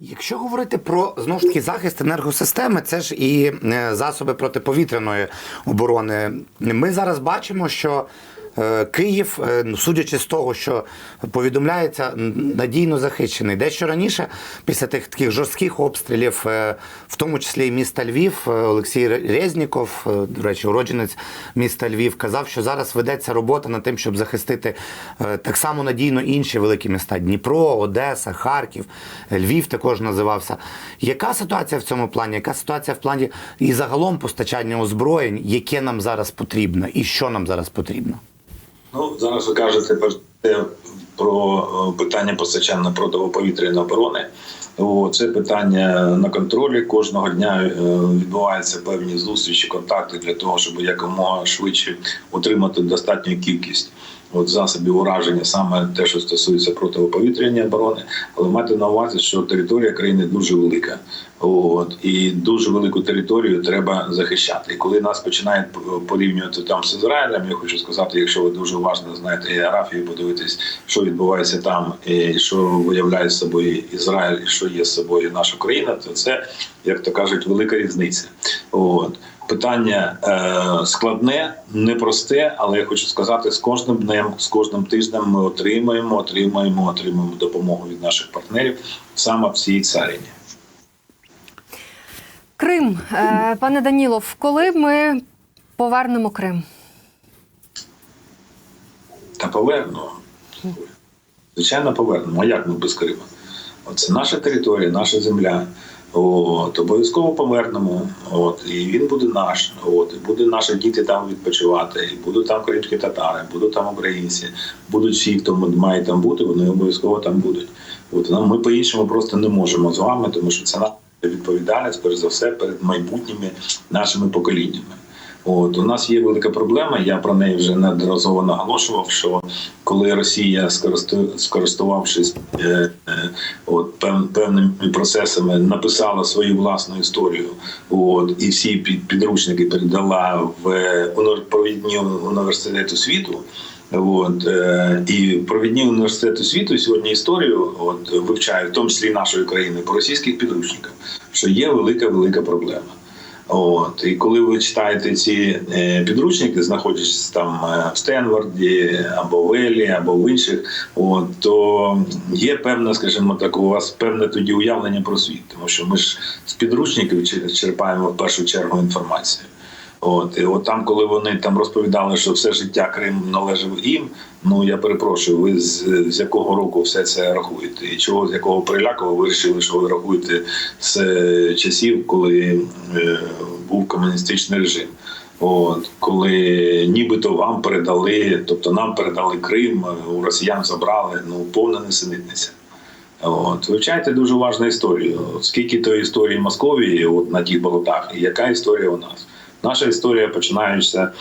Якщо говорити про знову ж таки захист енергосистеми, це ж і е, засоби протиповітряної оборони. Ми зараз бачимо, що Київ, е, судячи з того, що повідомляється, надійно захищений. Дещо раніше, після тих таких жорстких обстрілів, е, в тому числі і міста Львів, е, Олексій Резніков, е, до речі, уродженець міста Львів, казав, що зараз ведеться робота над тим, щоб захистити е, так само надійно інші великі міста: Дніпро, Одеса, Харків, е, Львів також називався. Яка ситуація в цьому плані? Яка ситуація в плані і загалом постачання озброєнь, яке нам зараз потрібно, і що нам зараз потрібно? Ну, зараз ви кажете про е, питання постачання протиповітряної оборони. Це питання на контролі. Кожного дня е, відбуваються певні зустрічі, контакти для того, щоб якомога швидше отримати достатню кількість от засобів ураження, саме те, що стосується протиповітряної оборони. Але мати на увазі, що територія країни дуже велика. От і дуже велику територію треба захищати. І коли нас починають порівнювати там з Ізраїлем, я хочу сказати, якщо ви дуже уважно знаєте географію, подивитись, що відбувається там, і що виявляє собою Ізраїль, і що є з собою наша країна, то це як то кажуть, велика різниця. От питання е, складне, непросте, але я хочу сказати, з кожним днем, з кожним тижнем ми отримуємо, отримуємо, отримуємо допомогу від наших партнерів саме в цій царині. Крим, Е, пане Данілов, коли ми повернемо Крим? Та повернемо. Звичайно, повернемо. А як ми без Крима? Це наша територія, наша земля. От, обов'язково повернемо. От, і він буде наш. От, і буде наші діти там відпочивати, і будуть там кримські татари, будуть там українці, будуть всі, хто має там бути, вони обов'язково там будуть. От, ну, ми по-іншому просто не можемо з вами, тому що це наша відповідальність, перш за все, перед майбутніми нашими поколіннями. От у нас є велика проблема. Я про неї вже неодноразово наголошував. Що коли Росія, скористу- скористувавшись е, е, от пев- певними процесами, написала свою власну історію, от і всі під- підручники передала в провідні університету світу. От е, і провідні університети світу сьогодні історію от вивчають, в тому числі нашої країни, по російських підручниках, що є велика велика проблема. От і коли ви читаєте ці е, підручники, знаходячись там е, в Стенварді або в Елі, або в інших, от то є певне, скажімо так, у вас певне тоді уявлення про світ, тому що ми ж з підручників чер- черпаємо в першу чергу інформацію. От і от там, коли вони там розповідали, що все життя Крим належав їм. Ну я перепрошую, ви з, з якого року все це рахуєте? І чого з якого приляку ви вирішили, що ви рахуєте з е, часів, коли е, був комуністичний режим? От коли нібито вам передали, тобто нам передали Крим, е, у росіян забрали, ну повна несенітниця. От вивчайте дуже важну історію. Скільки тої історії Московії от на тих болотах, і яка історія у нас? Наша історія починається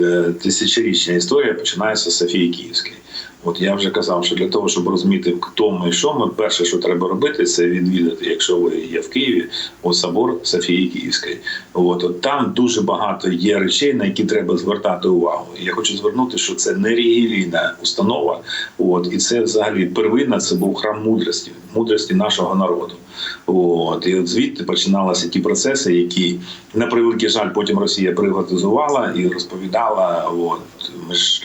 е, тисячорічна історія починається з Софії Київської. От я вже казав, що для того, щоб розуміти, хто ми і що ми, перше, що треба робити, це відвідати, якщо ви є в Києві, от собор Софії Київської. От, от там дуже багато є речей, на які треба звертати увагу. Я хочу звернути, що це не релігійна установа. От і це взагалі первинна, це був храм мудрості, мудрості нашого народу. От і от звідти починалися ті процеси, які на превеликий жаль потім Росія приватизувала і розповідала. От ми ж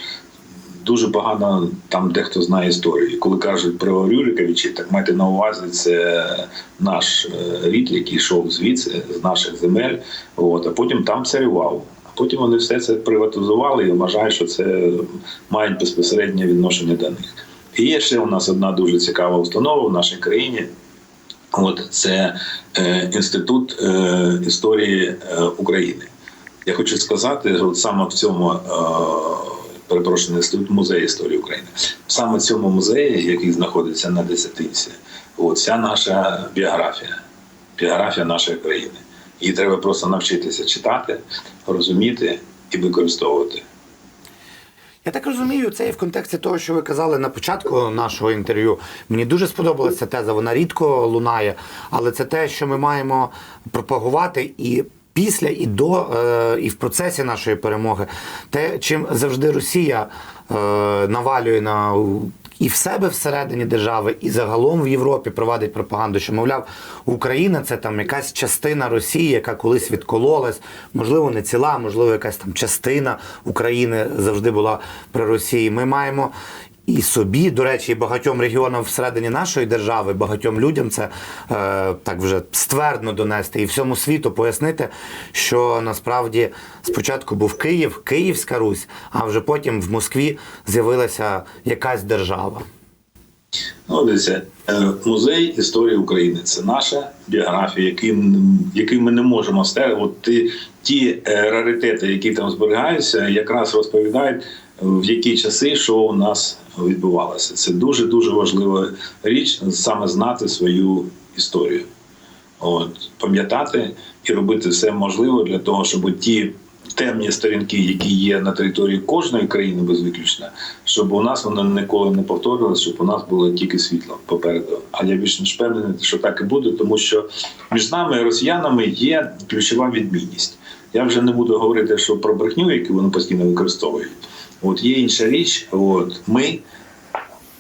дуже погано там дехто знає історію. Коли кажуть про Рюриковичі, так майте на увазі, це наш е, рід, який йшов звідси з наших земель. От а потім там царював. А потім вони все це приватизували і вважають, що це мають безпосереднє відношення до них. І є ще у нас одна дуже цікава установа в нашій країні. От це е, інститут е, історії е, України. Я хочу сказати, от саме в цьому е, перепрошую, інститут музей історії України. Саме в цьому музеї, який знаходиться на Десятинці, от ця наша біографія, біографія нашої країни. Її треба просто навчитися читати, розуміти і використовувати. Я так розумію, це і в контексті того, що ви казали на початку нашого інтерв'ю. Мені дуже сподобалася теза. Вона рідко лунає, але це те, що ми маємо пропагувати і. Після і до е, і в процесі нашої перемоги, те, чим завжди Росія е, навалює на і в себе всередині держави, і загалом в Європі провадить пропаганду, що мовляв, Україна це там якась частина Росії, яка колись відкололась, можливо, не ціла, можливо, якась там частина України завжди була при Росії. Ми маємо і собі, до речі, і багатьом регіонам всередині нашої держави, багатьом людям це е, так вже ствердно донести і всьому світу пояснити, що насправді спочатку був Київ, Київська Русь, а вже потім в Москві з'явилася якась держава. Ну, дивіться, е, музей історії України це наша біографія, який ми не можемо стерти. От ті, е, раритети, які там зберігаються, якраз розповідають, в які часи що у нас відбувалося. Це дуже дуже важлива річ саме знати свою історію. От, пам'ятати і робити все можливе для того, щоб ті темні сторінки, які є на території кожної країни без виключення, щоб у нас вони ніколи не повторилися, щоб у нас було тільки світло попереду. А я більш ніж впевнений, що так і буде, тому що між нами і росіянами є ключова відмінність. Я вже не буду говорити, що про брехню, яку вони постійно використовують. От є інша річ. От ми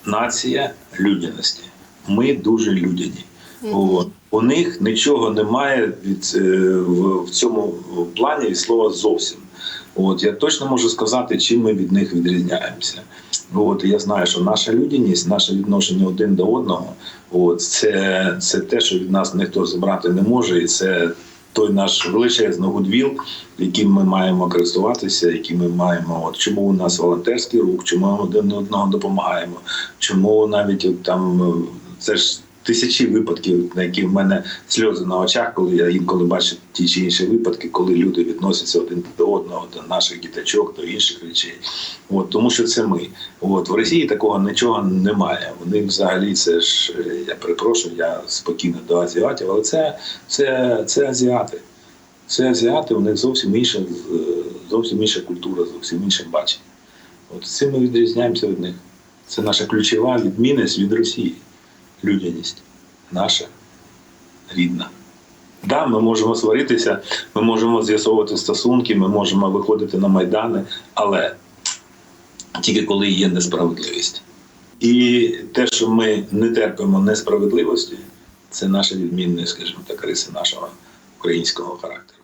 нація людяності. Ми дуже людяні. От. У них нічого немає від, е, в, в цьому плані від слова зовсім. От я точно можу сказати, чим ми від них відрізняємося. От я знаю, що наша людяність, наше відношення один до одного, от це, це те, що від нас ніхто забрати не може, і це той наш величезний гудвіл, яким ми маємо користуватися, яким ми маємо. От чому у нас волонтерський рух, чому ми один одного допомагаємо, чому навіть там е, це ж. Тисячі випадків, на які в мене сльози на очах, коли я інколи бачу ті чи інші випадки, коли люди відносяться один до одного, до наших діточок, до інших речей. От тому, що це ми. От в Росії такого нічого немає. Вони взагалі це ж е, я перепрошую, я спокійно до азіатів, але це, це, це азіати. Це азіати, у них зовсім інша, е, зовсім інша культура, зовсім інше бачення. От цим ми відрізняємося від них. Це наша ключова відмінність від Росії людяність наша рідна. Да, ми можемо сваритися, ми можемо з'ясовувати стосунки, ми можемо виходити на майдани, але тільки коли є несправедливість. І те, що ми не терпимо несправедливості, це наша відмінність, скажімо так, риси нашого українського характеру.